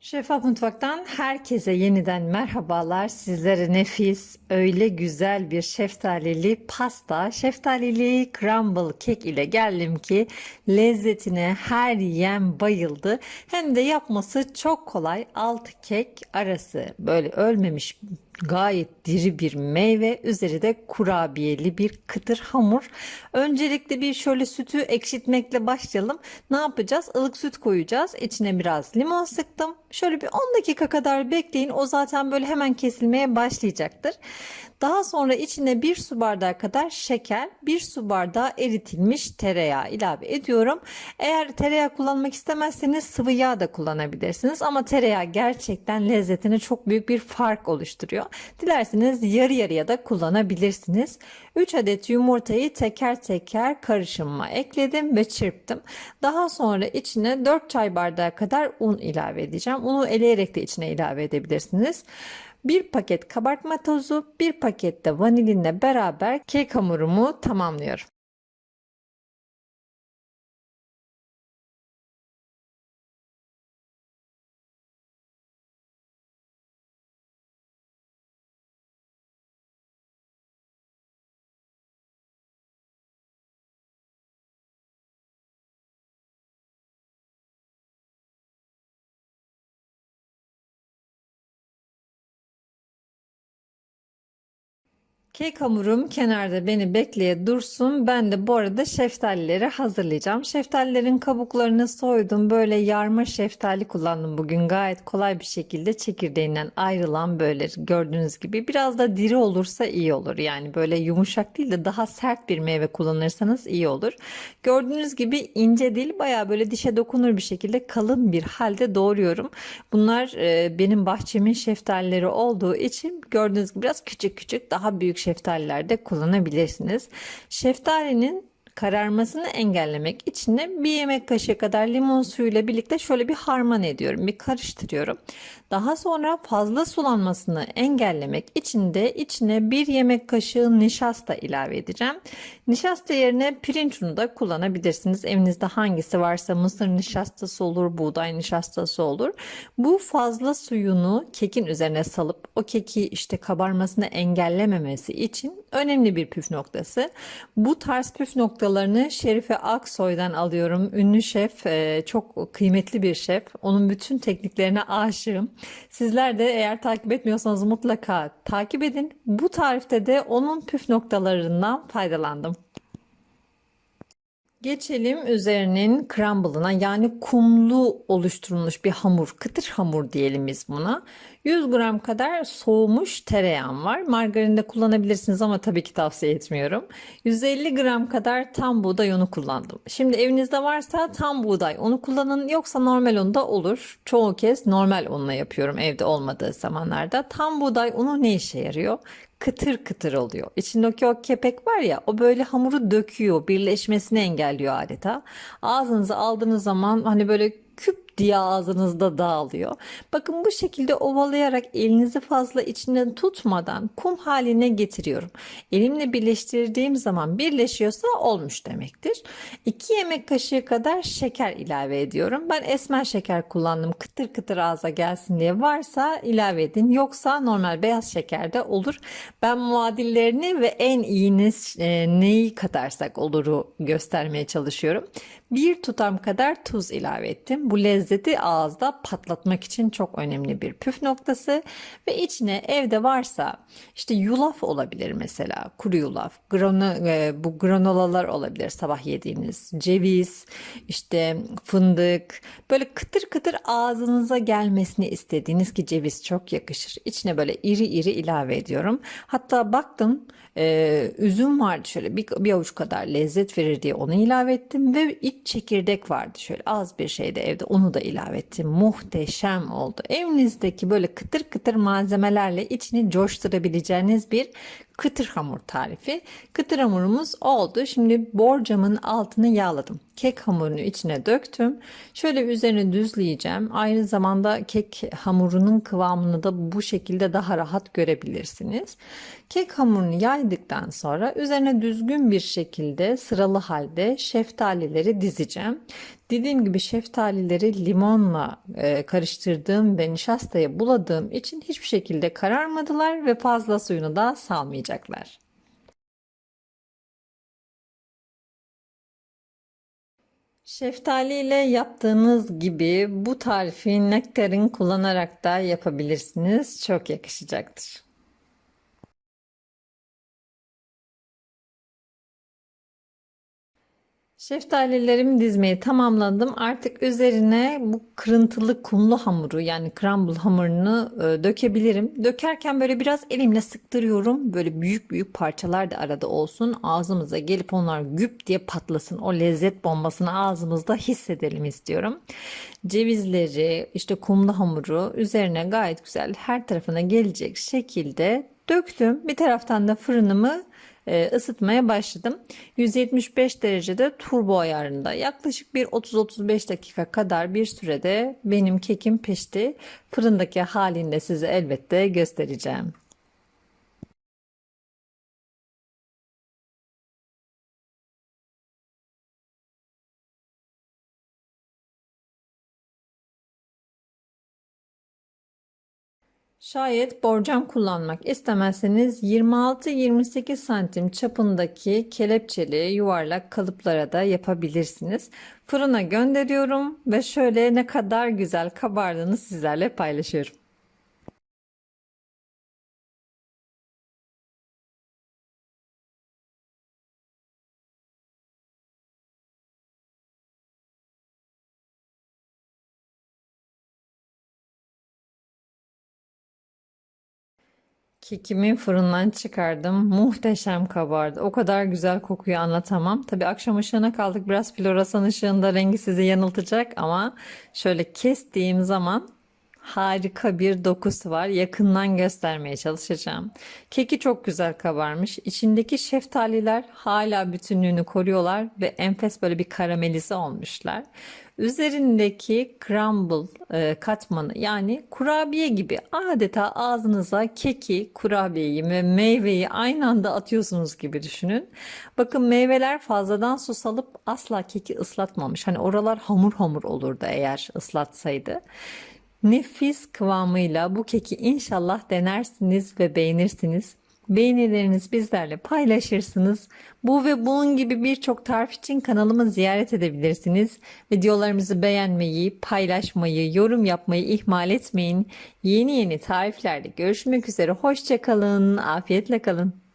Şeffaf Mutfak'tan herkese yeniden merhabalar. Sizlere nefis, öyle güzel bir şeftalili pasta, şeftalili crumble kek ile geldim ki lezzetine her yiyen bayıldı. Hem de yapması çok kolay. Altı kek arası böyle ölmemiş gayet diri bir meyve. Üzeri de kurabiyeli bir kıtır hamur. Öncelikle bir şöyle sütü ekşitmekle başlayalım. Ne yapacağız? Ilık süt koyacağız. İçine biraz limon sıktım. Şöyle bir 10 dakika kadar bekleyin. O zaten böyle hemen kesilmeye başlayacaktır. Daha sonra içine bir su bardağı kadar şeker, bir su bardağı eritilmiş tereyağı ilave ediyorum. Eğer tereyağı kullanmak istemezseniz sıvı yağ da kullanabilirsiniz. Ama tereyağı gerçekten lezzetine çok büyük bir fark oluşturuyor. Dilerseniz yarı yarıya da kullanabilirsiniz. 3 adet yumurtayı teker teker karışıma ekledim ve çırptım. Daha sonra içine 4 çay bardağı kadar un ilave edeceğim. Unu eleyerek de içine ilave edebilirsiniz. Bir paket kabartma tozu, bir paket de vanilinle beraber kek hamurumu tamamlıyorum. Kek hamurum kenarda beni bekleye dursun. Ben de bu arada şeftalileri hazırlayacağım. Şeftalilerin kabuklarını soydum. Böyle yarma şeftali kullandım bugün. Gayet kolay bir şekilde çekirdeğinden ayrılan böyle gördüğünüz gibi. Biraz da diri olursa iyi olur. Yani böyle yumuşak değil de daha sert bir meyve kullanırsanız iyi olur. Gördüğünüz gibi ince değil baya böyle dişe dokunur bir şekilde kalın bir halde doğruyorum. Bunlar e, benim bahçemin şeftalileri olduğu için gördüğünüz gibi biraz küçük küçük daha büyük şeftaliler de kullanabilirsiniz. Şeftalinin kararmasını engellemek içine bir yemek kaşığı kadar limon suyuyla birlikte şöyle bir harman ediyorum. Bir karıştırıyorum. Daha sonra fazla sulanmasını engellemek için de içine bir yemek kaşığı nişasta ilave edeceğim. Nişasta yerine pirinç unu da kullanabilirsiniz. Evinizde hangisi varsa mısır nişastası olur, buğday nişastası olur. Bu fazla suyunu kekin üzerine salıp o keki işte kabarmasını engellememesi için önemli bir püf noktası. Bu tarz püf noktalarını Şerife Aksoy'dan alıyorum. Ünlü şef, e, çok kıymetli bir şef. Onun bütün tekniklerine aşığım. Sizler de eğer takip etmiyorsanız mutlaka takip edin. Bu tarifte de onun püf noktalarından faydalandım. Geçelim üzerinin crumble'ına yani kumlu oluşturulmuş bir hamur, kıtır hamur diyelim biz buna. 100 gram kadar soğumuş tereyağım var. Margarin de kullanabilirsiniz ama tabii ki tavsiye etmiyorum. 150 gram kadar tam buğday unu kullandım. Şimdi evinizde varsa tam buğday unu kullanın yoksa normal un da olur. Çoğu kez normal unla yapıyorum evde olmadığı zamanlarda. Tam buğday unu ne işe yarıyor? Kıtır kıtır oluyor. İçindeki o kepek var ya o böyle hamuru döküyor, birleşmesini engelliyor adeta. Ağzınıza aldığınız zaman hani böyle diye ağzınızda dağılıyor. Bakın bu şekilde ovalayarak elinizi fazla içinden tutmadan kum haline getiriyorum. Elimle birleştirdiğim zaman birleşiyorsa olmuş demektir. 2 yemek kaşığı kadar şeker ilave ediyorum. Ben esmer şeker kullandım. Kıtır kıtır ağza gelsin diye varsa ilave edin. Yoksa normal beyaz şeker de olur. Ben muadillerini ve en iyini e, neyi katarsak oluru göstermeye çalışıyorum. Bir tutam kadar tuz ilave ettim. Bu lezzeti ağızda patlatmak için çok önemli bir püf noktası ve içine evde varsa işte yulaf olabilir mesela kuru yulaf, grano, e, bu granolalar olabilir sabah yediğiniz, ceviz, işte fındık böyle kıtır kıtır ağzınıza gelmesini istediğiniz ki ceviz çok yakışır. İçine böyle iri iri ilave ediyorum. Hatta baktım e, üzüm vardı şöyle bir, bir avuç kadar lezzet verir diye onu ilave ettim ve iç çekirdek vardı şöyle az bir şeyde evde onu da ilave ettim. Muhteşem oldu. Evinizdeki böyle kıtır kıtır malzemelerle içini coşturabileceğiniz bir kıtır hamur tarifi. Kıtır hamurumuz oldu. Şimdi borcamın altını yağladım. Kek hamurunu içine döktüm. Şöyle üzerine düzleyeceğim. Aynı zamanda kek hamurunun kıvamını da bu şekilde daha rahat görebilirsiniz. Kek hamurunu yaydıktan sonra üzerine düzgün bir şekilde sıralı halde şeftalileri dizeceğim. Dediğim gibi şeftalileri limonla e, karıştırdığım ve nişastaya buladığım için hiçbir şekilde kararmadılar ve fazla suyunu da salmayacaklar. Şeftali ile yaptığınız gibi bu tarifi nektarin kullanarak da yapabilirsiniz. Çok yakışacaktır. Şeftalilerimi dizmeyi tamamladım. Artık üzerine bu kırıntılı kumlu hamuru yani crumble hamurunu e, dökebilirim. Dökerken böyle biraz elimle sıktırıyorum. Böyle büyük büyük parçalar da arada olsun. Ağzımıza gelip onlar güp diye patlasın. O lezzet bombasını ağzımızda hissedelim istiyorum. Cevizleri, işte kumlu hamuru üzerine gayet güzel her tarafına gelecek şekilde döktüm. Bir taraftan da fırınımı e, ısıtmaya başladım. 175 derecede turbo ayarında yaklaşık bir 30-35 dakika kadar bir sürede benim kekim pişti. Fırındaki halini de size elbette göstereceğim. Şayet borcam kullanmak istemezseniz 26-28 santim çapındaki kelepçeli yuvarlak kalıplara da yapabilirsiniz. Fırına gönderiyorum ve şöyle ne kadar güzel kabardığını sizlerle paylaşıyorum. Kekimi fırından çıkardım. Muhteşem kabardı. O kadar güzel kokuyu anlatamam. Tabii akşam ışığına kaldık. Biraz floresan ışığında rengi sizi yanıltacak ama şöyle kestiğim zaman harika bir dokusu var. Yakından göstermeye çalışacağım. Keki çok güzel kabarmış. İçindeki şeftaliler hala bütünlüğünü koruyorlar ve enfes böyle bir karamelize olmuşlar. Üzerindeki crumble e, katmanı yani kurabiye gibi adeta ağzınıza keki, kurabiyeyi ve meyveyi aynı anda atıyorsunuz gibi düşünün. Bakın meyveler fazladan su salıp asla keki ıslatmamış. Hani oralar hamur hamur olurdu eğer ıslatsaydı. Nefis kıvamıyla bu keki inşallah denersiniz ve beğenirsiniz. Beğenileriniz bizlerle paylaşırsınız. Bu ve bunun gibi birçok tarif için kanalımı ziyaret edebilirsiniz. Videolarımızı beğenmeyi, paylaşmayı, yorum yapmayı ihmal etmeyin. Yeni yeni tariflerde görüşmek üzere. Hoşçakalın, afiyetle kalın.